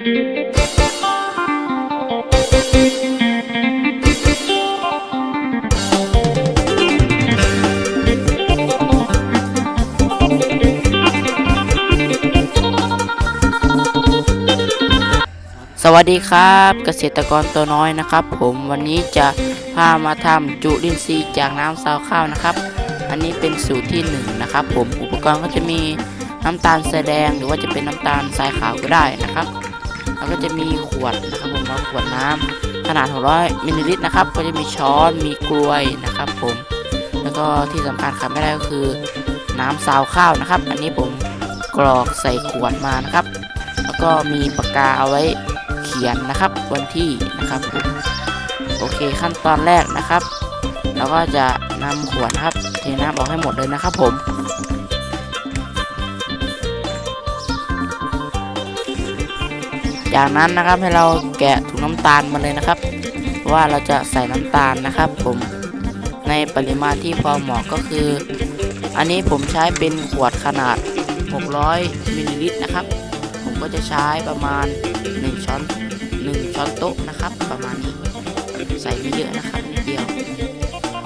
สวัสดีครับเกษตรกรตัวน้อยนะครับ ผมวันนี้จะพามาทำจุลินทรีย์จากน้ำซาวข้าวนะครับ อันนี้เป็นสูตรที่หนึ่งนะครับผมอุปกรณ์ก็จะมีน้ำตาลทรายแดงหรือว่าจะเป็นน้ำตาลทรายขาวก็ได้นะครับ แล้วก็จะมีขวดนะครับผมว่าขวดน้ำขนาด 600มิลลิลิตรนะครับ ก็จะมีช้อนมีกลวยนะครับ ผม แล้วก็ที่สำคัญขาดไม่ได้ก็คือ น้ำซาวข้าวนะครับ อันนี้ผมกรอกใส่ขวดมานะครับ แล้วก็มีปากกาเอาไว้เขียนนะครับวันที่นะครับผมโอเคขั้นตอนแรกนะครับเราก็จะนำขวดนะครับเทน้ำออกให้หมดเลยนะครับผม จากนั้นนะครับให้เราแกะถุงน้ำตาลมาเลยนะครับ ว่าเราจะใส่น้ำตาลนะครับ ผมในปริมาณที่พอเหมาะก็คือ อันนี้ผมใช้เป็นขวดขนาด 600มิลลิลิตรนะครับ ผมก็จะใช้ประมาณ 1 ช้อน 1 ช้อนโต๊ะนะครับ ประมาณนี้ใส่ไม่เยอะนะครับนิดเดียว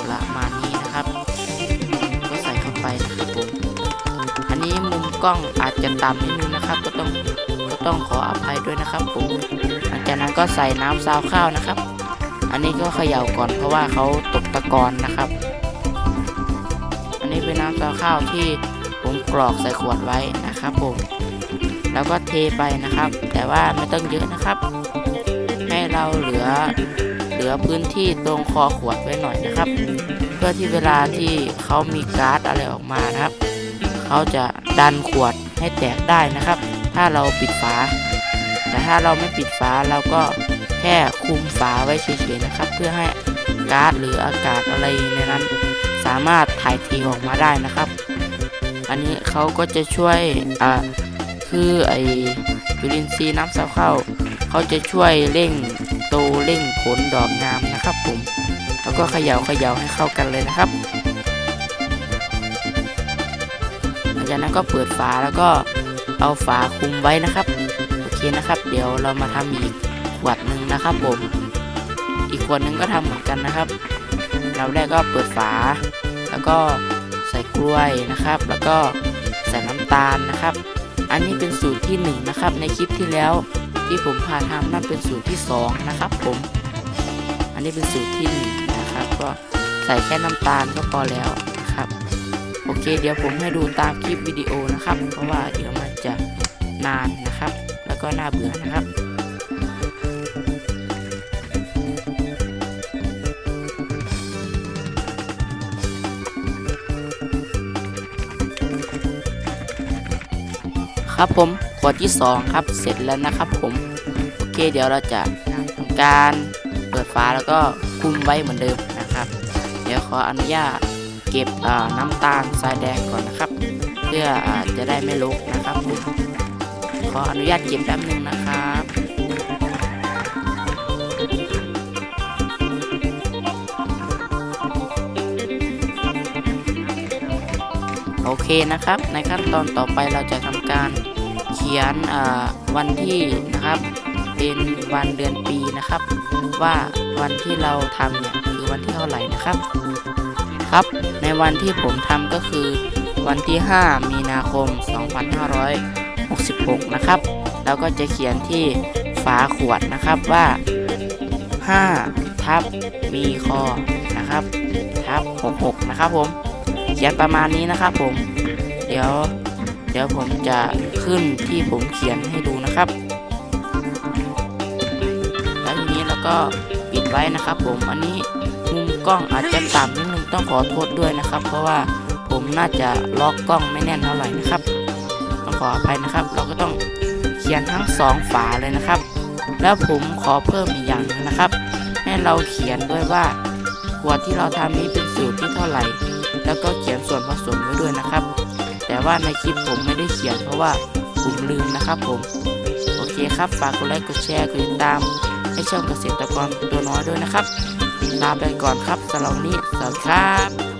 ประมาณนี้นะครับ ก็ใส่เข้าไปนะครับผมอันนี้มุมกล้องอาจจะต่ำนิดนึงนะครับ ก็ต้อง ต้องขออภัยด้วยนะครับผมหลังจากนั้นก็ใส่น้ำซาวข้าวนะครับ อันนี้ก็เขย่าก่อนเพราะว่าเขาตกตะกอนนะครับ อันนี้เป็นน้ำซาวข้าวที่ผมกรอกใส่ขวดไว้นะครับผมแล้วก็เทไปนะครับ แต่ว่าไม่ต้องเยอะนะครับ ให้เราเหลือเหลือพื้นที่ตรงคอขวดไว้หน่อยนะครับ เพื่อที่เวลาที่เขามีก๊าซอะไรออกมานะครับ เขาจะดันขวดให้แตกได้นะครับ ถ้าเราปิดฝา แต่ถ้าเราไม่ปิดฝาเราก็แค่คุมฝาไว้เฉยๆนะครับ เพื่อให้ก๊าซหรืออากาศอะไรในนั้น สามารถถ่ายเทออกมาได้นะครับ อันนี้เขาก็จะช่วยอ่าคือไอจุลินทรีย์น้ำซาวข้าเขาจะช่วยเร่งโตเร่งผลดอกงามนะครับผมแล้วก็เขย่าเขย่าให้เข้ากันเลยนะครับหลังจากนั้นก็เปิดฝาแล้วก็ เอาฝาคุมไว้นะครับ โอเคนะครับ เดี๋ยวเรามาทำอีกขวดหนึ่งนะครับผม อีกขวดหนึ่งก็ทำเหมือนกันนะครับเราแรกก็เปิดฝา แล้วก็ใส่กล้วยนะครับ แล้วก็ใส่น้ำตาลนะครับ อันนี้เป็นสูตรที่1นงนะครับ ในคลิปที่แล้วที่ผมพาทำนั่นเป็นสูตรที่ 2 นะครับผม อันนี้เป็นสูตรที่1นะครับ ก็ใส่แค่น้ำตาลก็พอแล้วนะครับ โอเค เดี๋ยวผมให้ดูตามคลิปวิดีโอนะครับ เพราะว่าเดี๋ยวมัน จะนานนะครับ แล้วก็น่าเบื่อนะครับครับผมขวดที่ 2 ครับเสร็จแล้วนะครับผม โอเคเดี๋ยวเราจะทำการเปิดฝาแล้วก็คุมไว้เหมือนเดิมนะครับ เดี๋ยวขออนุญาตเก็บน้ำตาลทรายแดงก่อนนะครับ พื่ออจะได้ไม่ลกนะครับขออนุญาตเก็บแป๊บนึงนะครับโอเคนะครับ ในขั้นตอนต่อไปเราจะทำการเขียนวันที่นะครับ เป็นวันเดือนปีนะครับ ว่าวันที่เราทำเนี่ยคือวันที่เท่าไหร่นะครับ ครับ ในวันที่ผมทำก็คือ วันที่ 5 มีนาคม 2566 นะครับ แล้วก็จะเขียนที่ฝาขวดนะครับว่า 5 ทับมีคอนะครับ ทับ 66 นะครับผม เขียนประมาณนี้นะครับผม เดี๋ยว เดี๋ยวผมจะขึ้นที่ผมเขียนให้ดูนะครับ แล้วทีนี้เราก็ปิดไว้นะครับผม อันนี้มุมกล้องอาจจะต่ำนิดนึงต้องขอโทษด้วยนะครับ เพราะว่า ผมน่าจะล็อกกล้องไม่แน่นเท่าไหร่นะครับต้องขออภัยนะครับ เราก็ต้องเขียนทั้งสองฝาเลยนะครับ แล้วผมขอเพิ่มอีกอย่างนึงนะครับ ให้เราเขียนด้วยว่าขวดที่เราทำนี้เป็นสูตรที่เท่าไหร่ แล้วก็เขียนส่วนผสมไว้ด้วยนะครับ แต่ว่าในคลิปผมไม่ได้เขียนเพราะว่าผมลืมนะครับผม โอเคครับ ฝากกดไลค์กดแชร์กดติดตามให้ช่องเกษตรกรตัวน้อยด้วยนะครับลาไปก่อนครับสำหรับวันนี้สวัสดีครับ